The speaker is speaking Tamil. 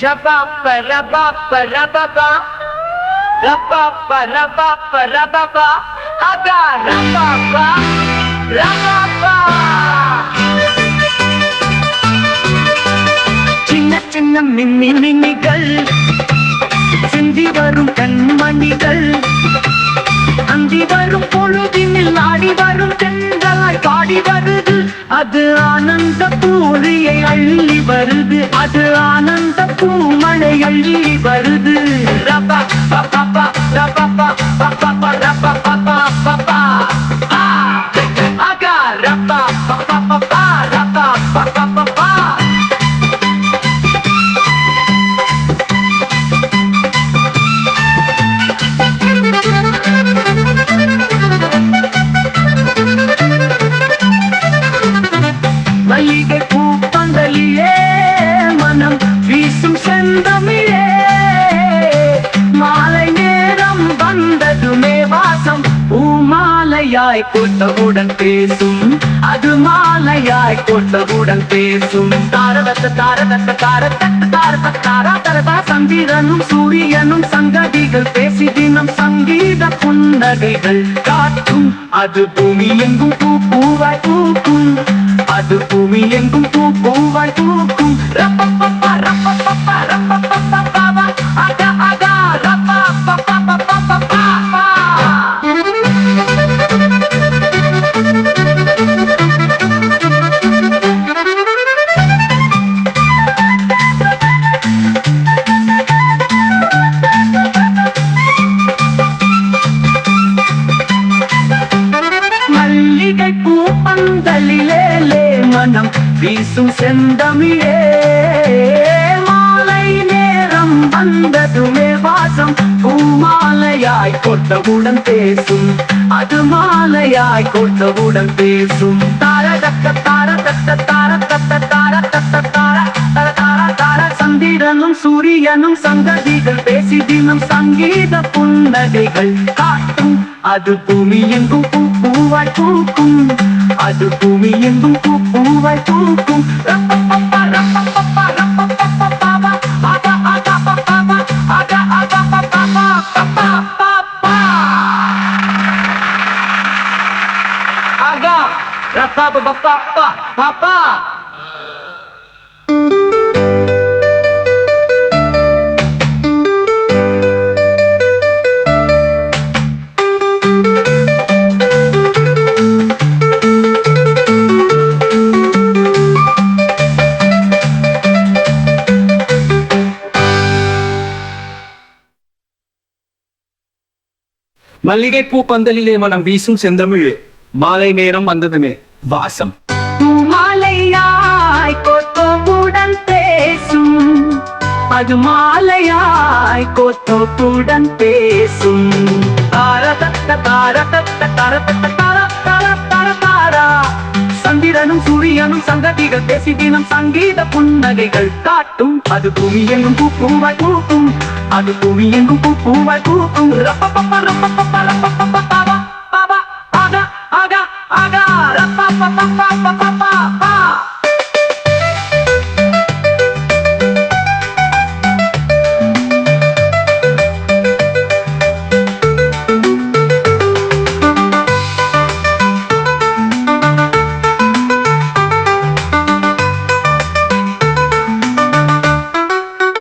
ஜபாப்ப ரபாப்ப ரபபா ரபாப்ப ரபாப்ப ரபபா அதா ரபாப்பா ரபாப்பா சின்ன சின்ன மின்னி மின்னிகள் சிந்தி வரும் கண்மணிகள் அந்தி வரும் பொழுதினில் மல்லிகை பூ பந்தலியே மனம் வீசும் செந்தமிழே மாலையாய் கொட்டவுடன் பேசும். அது மாலையாய் கொட்டவுடன் பேசும். தாரதத்த தாரதத்த தாரதத்த தாரதத்த தாரா தரதா சந்திரனும் சூரியனும் சங்கதிகள் பேசி தினம் சங்கீத புன்னகைகள் காட்டும். அது பூமி எங்கும் பூ பூவாய் பூக்கும். அது பூமி எங்கும் பூ பூவாய் பூக்கும். ரப்பப்பப்பா, ரப்பப்பா. வீசும் செந்தமிழே மாலை நேரம் வந்ததுமே வாசம். பூமாலையாய் கொட்டவுடன் பேசும் அது மாலையாய் கொட்டவுடன் பேசும். தார தக்க தார தத்த தார தர தார தார. சந்திரனும் சூரியனும் சங்கதிகள் பேசி தினம் சங்கீத புன்னகைகள் காட்டும். அது பூமி எங்கும் பூவாய் பூக்கும். அது பூமி எங்கும் பூ பூவாய் பூக்கும். Papa, papa, papa, papa. பூ பந்தலிலே மனம் வீசும் செந்தமிழ். மாலை நேரம் வந்ததுமே வாசம். மாலையாய் கொத்தோப்புடன் பேசும். அது மாலையாய் கொத்தோப்புடன் பேசும். தாரதத்த தாரதத்த தாரதத்த தார தார தார தாரா சந்திரனும் சூரியனும் சங்கதிகள் பேசி தினம் சங்கீத புன்னகைகள் காட்டும். அது பூமி எங்கும் பூ பூவாய் பூ அது பூமி எங்கும் பூ பூவாய் பூக்கும். ரப்பப்பப்பா பாபா பாபா ஆகா ஆகா ஆகா. ரப்பப்பப்பப்பா